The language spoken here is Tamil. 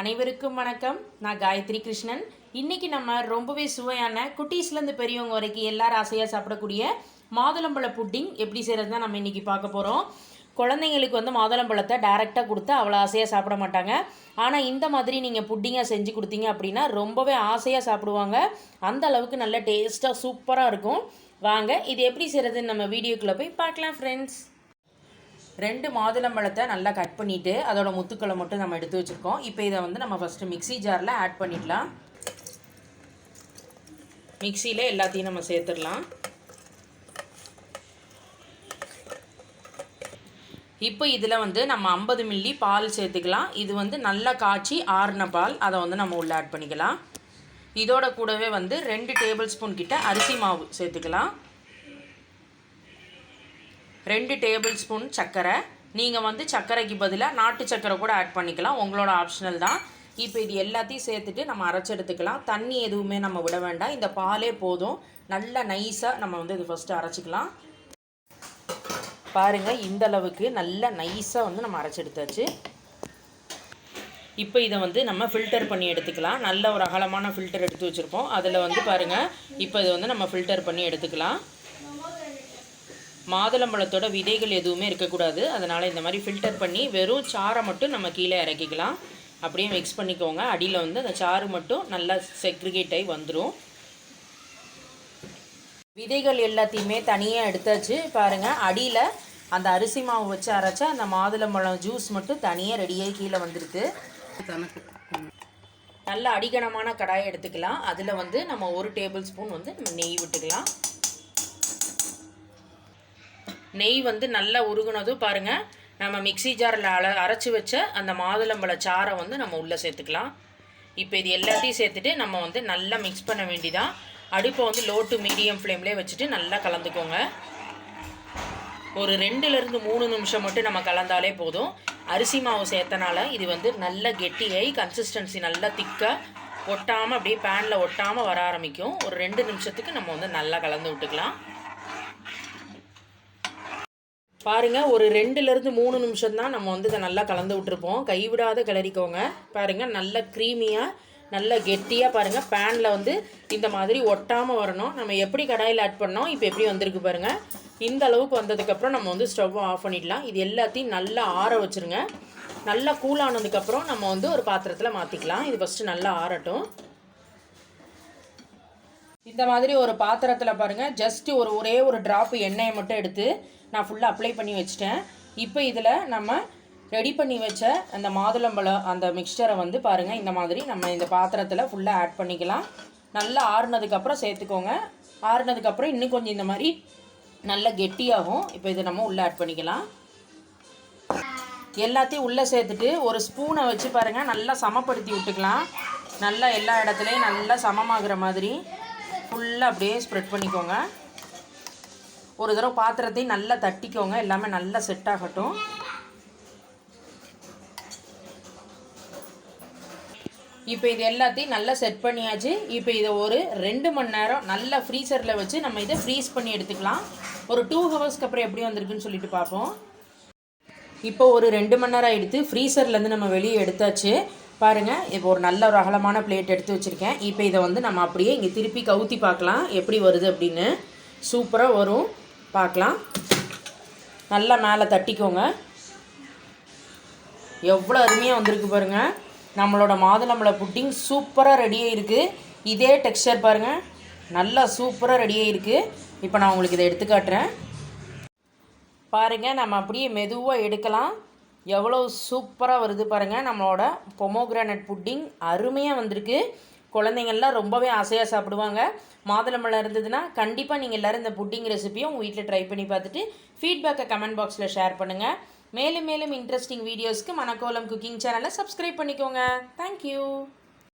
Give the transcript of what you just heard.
அனைவருக்கும் வணக்கம். நான் காயத்ரி கிருஷ்ணன். இன்னைக்கு நம்ம ரொம்பவே சுவையான குட்டீஸ்லேருந்து பெரியவங்க வரைக்கும் எல்லாரும் ஆசையாக சாப்பிடக்கூடிய மாதுளம்பழ புட்டிங் எப்படி செய்கிறது தான் நம்ம இன்றைக்கி பார்க்க போகிறோம் குழந்தைங்களுக்கு வந்து மாதுளம்பழத்தை டேரெக்டாக கொடுத்தா அவ்வளோ ஆசையாக சாப்பிட மாட்டாங்க. ஆனால் இந்த மாதிரி நீங்கள் புட்டிங்காக செஞ்சு கொடுத்தீங்க அப்படின்னா ரொம்பவே ஆசையாக சாப்பிடுவாங்க. அந்த அளவுக்கு நல்ல டேஸ்ட்டாக சூப்பராக இருக்கும். வாங்க இது எப்படி செய்கிறதுன்னு நம்ம வீடியோக்குள்ளே போய் பார்க்கலாம் ஃப்ரெண்ட்ஸ் ரெண்டு மாதுளம்பழத்தை நல்லா கட் பண்ணிவிட்டு அதோட முத்துக்களை மட்டும் நம்ம எடுத்து வச்சுருக்கோம். இப்போ இதை வந்து நம்ம ஃபஸ்ட்டு மிக்ஸி ஜாரில் ஆட் பண்ணிடலாம். மிக்சியில் எல்லாத்தையும் நம்ம சேர்த்துடலாம். இப்போ இதில் வந்து நம்ம ஐம்பது மில்லி பால் சேர்த்துக்கலாம். இது வந்து நல்லா காய்ச்சி ஆறின பால் அதை வந்து நம்ம உள்ளே ஆட் பண்ணிக்கலாம். இதோட கூடவே வந்து ரெண்டு டேபிள் ஸ்பூன் கிட்ட அரிசி மாவு சேர்த்துக்கலாம். ரெண்டு டேபிள் ஸ்பூன் சர்க்கரை நீங்கள் வந்து சர்க்கரைக்கு பதிலாக நாட்டு சர்க்கரை கூட ஆட் பண்ணிக்கலாம். உங்களோட ஆப்ஷனல் தான். இப்போ இது எல்லாத்தையும் சேர்த்துட்டு நம்ம அரைச்சி எடுத்துக்கலாம். தண்ணி எதுவுமே நம்ம விட வேண்டாம். இந்த பாலே போதும். நல்லா நைஸாக நம்ம வந்து இது ஃபஸ்ட்டு அரைச்சிக்கலாம். பாருங்கள் இந்த அளவுக்கு நல்லா நைஸாக வந்து நம்ம அரைச்சி எடுத்தாச்சு. இப்போ இதை வந்து நம்ம ஃபில்டர் பண்ணி எடுத்துக்கலாம். நல்ல ஒரு அகலமான ஃபில்டர் எடுத்து வச்சுருப்போம். அதில் வந்து பாருங்கள் இப்போ இதை வந்து நம்ம ஃபில்டர் பண்ணி எடுத்துக்கலாம். மாதுளம்பழத்தோட விதைகள் எதுவுமே இருக்கக்கூடாது. அதனால் இந்த மாதிரி ஃபில்டர் பண்ணி வெறும் சாரை மட்டும் நம்ம கீழே இறக்கிக்கலாம். அப்படியே மிக்ஸ் பண்ணிக்கோங்க. அடியில் வந்து அந்த சாறு மட்டும் நல்லா செக்ரிகேட் ஆகி வந்துடும் விதைகள் எல்லாத்தையுமே தனியாக எடுத்தாச்சு. பாருங்கள் அடியில் அந்த அரிசி மாவு வச்சு அரைச்சா அந்த மாதுளம்பழம் ஜூஸ் மட்டும் தனியாக ரெடியாகி கீழே வந்திருக்கு. நல்ல அடிகனமான கடாயை எடுத்துக்கலாம். அதில் வந்து நம்ம ஒரு டேபிள் ஸ்பூன் வந்து நம்ம நெய் விட்டுக்கலாம். நெய் வந்து நல்லா உருகுனதும் பாருங்கள் நம்ம மிக்சி ஜாரில் அல அரைச்சி வச்ச அந்த மாதுளம்பழ சாரை வந்து நம்ம உள்ளே சேர்த்துக்கலாம். இப்போ இது எல்லாத்தையும் சேர்த்துட்டு நம்ம வந்து நல்லா மிக்ஸ் பண்ண வேண்டிதான். அடுப்பை வந்து லோ டு மீடியம் ஃப்ளேம்லேயே வச்சுட்டு நல்லா கலந்துக்கோங்க. ஒரு ரெண்டுலேருந்து மூணு நிமிஷம் மட்டும் நம்ம கலந்தாலே போதும். அரிசி மாவு சேர்த்தனால இது வந்து நல்ல கெட்டியாகி கன்சிஸ்டன்சி நல்லா திக்காக ஒட்டாமல் அப்படியே பேனில் ஒட்டாமல் வர ஆரம்பிக்கும். ஒரு ரெண்டு நிமிஷத்துக்கு நம்ம வந்து நல்லா கலந்து விட்டுக்கலாம். பாருங்கள் ஒரு ரெண்டுலேருந்து மூணு நிமிஷம் தான் நம்ம வந்து இதை நல்லா கலந்து விட்டுருப்போம். கைவிடாத கிளறிக்கோங்க. பாருங்க நல்ல க்ரீமியாக நல்ல கெட்டியாக பாருங்கள் பேனில் வந்து இந்த மாதிரி ஒட்டாமல் வரணும். நம்ம எப்படி கடாயில் ஆட் பண்ணோம் இப்போ எப்படி வந்திருக்கு பாருங்கள் இந்த அளவுக்கு வந்ததுக்கப்புறம் நம்ம வந்து ஸ்டவ் ஆஃப் பண்ணிடலாம். இது எல்லாத்தையும் நல்லா ஆற வச்சுருங்க. நல்லா கூலானதுக்கப்புறம் நம்ம வந்து ஒரு பாத்திரத்தில் மாற்றிக்கலாம் இது ஃபஸ்ட்டு நல்லா ஆறட்டும். இந்த மாதிரி ஒரு பாத்திரத்தில் பாருங்கள் ஜஸ்ட்டு ஒரு ஒரே ஒரு ட்ராப் எண்ணெயை மட்டும் எடுத்து நான் ஃபுல்லாக அப்ளை பண்ணி வச்சிட்டேன். இப்போ இதில் நம்ம ரெடி பண்ணி வச்ச அந்த மாதுளம்பழம் அந்த மிக்சரை வந்து பாருங்கள் இந்த மாதிரி நம்ம இந்த பாத்திரத்தில் ஃபுல்லாக ஆட் பண்ணிக்கலாம். நல்லா ஆறுனதுக்கப்புறம் சேர்த்துக்கோங்க. ஆறுனதுக்கப்புறம் இன்னும் கொஞ்சம் இந்த மாதிரி நல்லா கெட்டியாகும் இப்போ இதை நம்ம உள்ளே ஆட் பண்ணிக்கலாம். எல்லாத்தையும் உள்ளே சேர்த்துட்டு ஒரு ஸ்பூனை வச்சு பாருங்கள் நல்லா சமப்படுத்தி விட்டுக்கலாம். நல்லா எல்லா இடத்துலையும் நல்லா சமமாகிற மாதிரி ஃபுல்லாக அப்படியே ஸ்ப்ரெட் பண்ணிக்கோங்க. ஒரு தடவை பாத்திரத்தையும் நல்லா தட்டிக்கோங்க. எல்லாமே நல்லா செட் ஆகட்டும். இப்போ இது எல்லாத்தையும் நல்லா செட் பண்ணியாச்சு. இப்போ இதை ஒரு ரெண்டு மணி நேரம் நல்லா ஃப்ரீசரில் வச்சு நம்ம இதை ஃப்ரீஸ் பண்ணி எடுத்துக்கலாம். ஒரு டூ ஹவர்ஸ்க்கு அப்புறம் எப்படி வந்திருக்குன்னு சொல்லிட்டு பார்ப்போம். இப்போ ஒரு ரெண்டு மணி நேரம் எடுத்து ஃப்ரீசர்லேருந்து நம்ம வெளியே எடுத்தாச்சு. பாருங்கள் இப்போ ஒரு நல்ல ஒரு அகலமான பிளேட் எடுத்து வச்சுருக்கேன். இப்போ இதை வந்து நம்ம அப்படியே இங்கே திருப்பி கவுத்தி பார்க்கலாம். எப்படி வருது அப்படின்னு. சூப்பராக வரும். பார்க்கலாம். நல்லா மேலே தட்டிக்கோங்க. எவ்வளோ அருமையாக வந்திருக்கு பாருங்கள் நம்மளோட மாதுளம்பழ புட்டிங் சூப்பராக ரெடியாக இருக்குது இதே டெக்ஸ்சர் பாருங்கள் நல்லா சூப்பராக ரெடியாக இருக்குது இப்போ நான் உங்களுக்கு இதை எடுத்து காட்டுறேன். பாருங்கள் நம்ம அப்படியே மெதுவாக எடுக்கலாம். எவ்வளோ சூப்பராக வருது பாருங்கள் நம்மளோட பொமோகிரானட் புட்டிங் அருமையாக வந்திருக்கு. குழந்தைங்கள்லாம் ரொம்பவே ஆசையாக சாப்பிடுவாங்க. மாதுளம்பழம் இருந்ததுன்னா கண்டிப்பாக நீங்கள் எல்லோரும் இந்த புட்டிங் ரெசிபியும் உங்கள் வீட்டில் ட்ரை பண்ணி பார்த்துட்டு ஃபீட்பேக்கை கமெண்ட் பாக்ஸில் ஷேர் பண்ணுங்கள் மேலும் மேலும் இன்ட்ரெஸ்டிங் வீடியோஸ்க்கு மணக்கோலம் குக்கிங் சேனலை சப்ஸ்கிரைப் பண்ணிக்கோங்க. Thank you